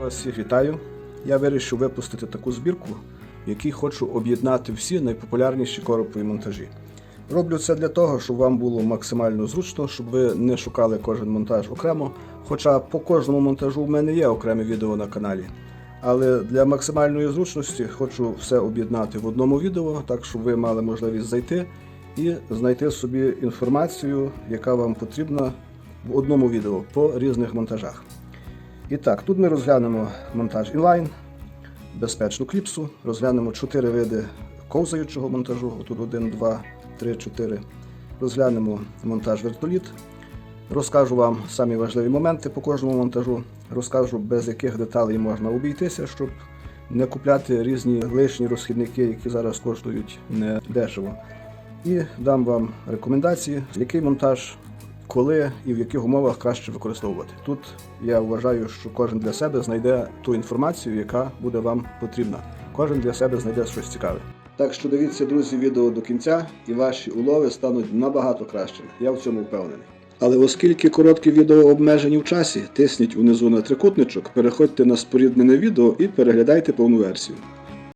вас всіх вітаю. Я вирішив випустити таку збірку, в якій хочу об'єднати всі найпопулярніші коропові монтажі. Роблю це для того, щоб вам було максимально зручно, щоб ви не шукали кожен монтаж окремо. Хоча по кожному монтажу в мене є окреме відео на каналі. Але для максимальної зручності хочу все об'єднати в одному відео, так щоб ви мали можливість зайти і знайти собі інформацію, яка вам потрібна в одному відео по різних монтажах. І так, тут ми розглянемо монтаж інлайн, безпечну кліпсу, розглянемо чотири види ковзаючого монтажу. Тут 1, 2, 3, 4. Розглянемо монтаж вертоліт. Розкажу вам самі важливі моменти по кожному монтажу. Розкажу, без яких деталей можна обійтися, щоб не купляти різні лишні розхідники, які зараз коштують не дешево. І дам вам рекомендації, який монтаж, коли і в яких умовах краще використовувати. Тут я вважаю, що кожен для себе знайде ту інформацію, яка буде вам потрібна. Кожен для себе знайде щось цікаве. Так що дивіться, друзі, відео до кінця, і ваші улови стануть набагато кращими. Я в цьому впевнений. Але оскільки короткі відео обмежені в часі, тисніть унизу на трикутничок, переходьте на споріднене відео і переглядайте повну версію.